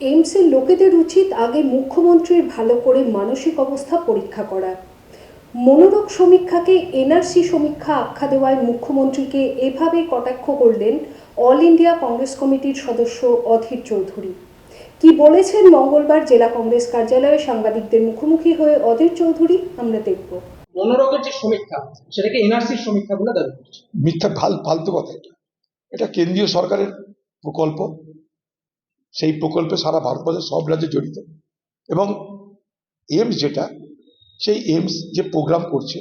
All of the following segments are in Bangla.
এইমসের লোকেদের উচিত আগে মুখ্যমন্ত্রীর ভালো করে মানসিক অবস্থা পরীক্ষা করা। মনোরোগ সমীক্ষাকে এনআরসি সমীক্ষা আখ্যা দেওয়ায় মুখ্যমন্ত্রীকে এভাবে কটাক্ষ করলেন অল ইন্ডিয়া কংগ্রেস কমিটির সদস্য অধীর চৌধুরী। কি বলেছেন মঙ্গলবার জেলা কংগ্রেস কার্যালয়ে সাংবাদিকদের মুখোমুখি হয়ে অধীর চৌধুরী আমরা দেখব। মনোরোগের যে সমীক্ষা সেটাকে এনআরসির সমীক্ষা বলে দাবি করছে। মিথ্যা ফাল ফালতু কথা এটা। এটা কেন্দ্রীয় সরকারের প্রকল্প। সেই প্রকল্পে সারা ভারতবর্ষের সব রাজ্যে জড়িত। এবং এমস যেটা, সেই এমস যে প্রোগ্রাম করছে,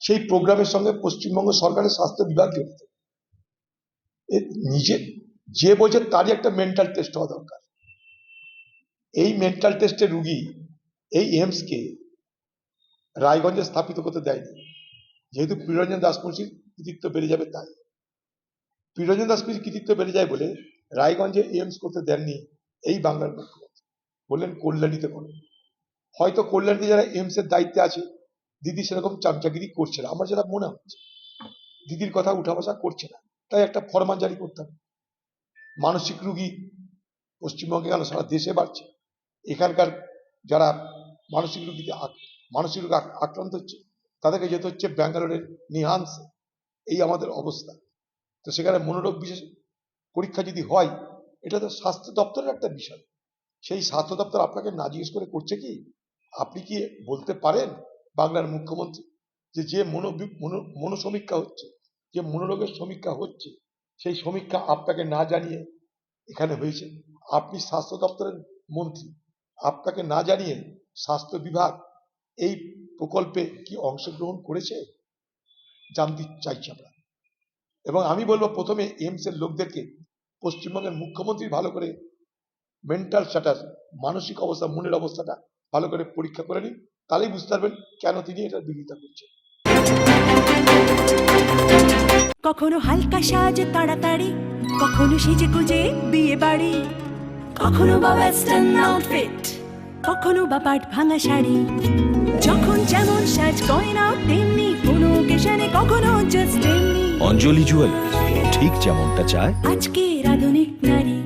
সেই প্রোগ্রামের সঙ্গে পশ্চিমবঙ্গ সরকারের স্বাস্থ্য বিভাগ জড়িত। নিজে, যে বোঝে তারই একটা মেন্টাল টেস্ট হওয়া দরকার। এই মেন্টাল টেস্টের রুগী, এই এমসকে রায়গঞ্জে স্থাপিত করতে দেয়নি। যেহেতু প্রিয়রঞ্জন দাসমুন্সির কৃতিত্ব বেড়ে যাবে তাই। প্রিয়রঞ্জন দাসমুন্সির কৃতিত্ব বেড়ে যায় বলে রায়গঞ্জে এইমস করতে দেননি, এই বাংলার মুখ্যমন্ত্রী। বললেন, কল্যাণীতে করুন। হয়তো কল্যাণীতে যারা এইমস এর দায়িত্বে আছে, দিদি সেরকম চামচাগিরি করছে না। আমার যেটা মনে হচ্ছে, দিদির কথা উঠা বসা করছে না। তাই একটা ফরমান জারি করতে হবে। মানসিক রুগী পশ্চিমবঙ্গে কেন সারা দেশে বাড়ছে? এখানকার যারা মানসিক রুগীতে মানসিক রোগে আক- আক্রান্ত হচ্ছে, তাদেরকে যেতে হচ্ছে ব্যাঙ্গালোরের নিহান্স। এই আমাদের অবস্থা। তো সেখানে মনোরোগ বিশেষ পরীক্ষা যদি হয়, এটা তো স্বাস্থ্য দপ্তরের একটা বিষয়। সেই স্বাস্থ্য দপ্তর আপনাকে না জিজ্ঞেস করে করছে কি? আপনি কি বলতে পারেন বাংলার মুখ্যমন্ত্রী? যে যে মনো মনোসমীক্ষা হচ্ছে, যে মনোরোগের সমীক্ষা হচ্ছে, সেই সমীক্ষা আপনাকে না জানিয়ে এখানে হয়েছে। আপনি স্বাস্থ্য দপ্তরের মন্ত্রী, আপনাকে না জানিয়ে স্বাস্থ্য বিভাগ এই প্রকল্পে কি অংশগ্রহণ করেছে? জানতে চাইছি আমরা এবং আমি বলব প্রথমে এইমস এর লোকদেরকে পশ্চিমবঙ্গের মুখ্যমন্ত্রী ভালো করে মেন্টাল স্ট্যাটাস মানসিক অবস্থা, মনের অবস্থাটা ভালো করে পরীক্ষা করে নিন। তাহলেই বুঝতে পারবেন কেন তিনি এটার বিরোধিতা করছেন। কখনো হালকা সাজে তাড়াতাড়ি, কখনো সেজে গুজে বিয়ে বাড়ি, কখনো বা ওয়েস্টার্ন আউটফিট কখনো বা পাট ভাঙা শাড়ি। যখন যেমন সাজ গয়না, তেমনি কোনো ওকেশনে কখনো জাস্ট অঞ্জলি জুয়েলার্স ঠিক যেমনটা চায়। আজকে আধুনিক নারী।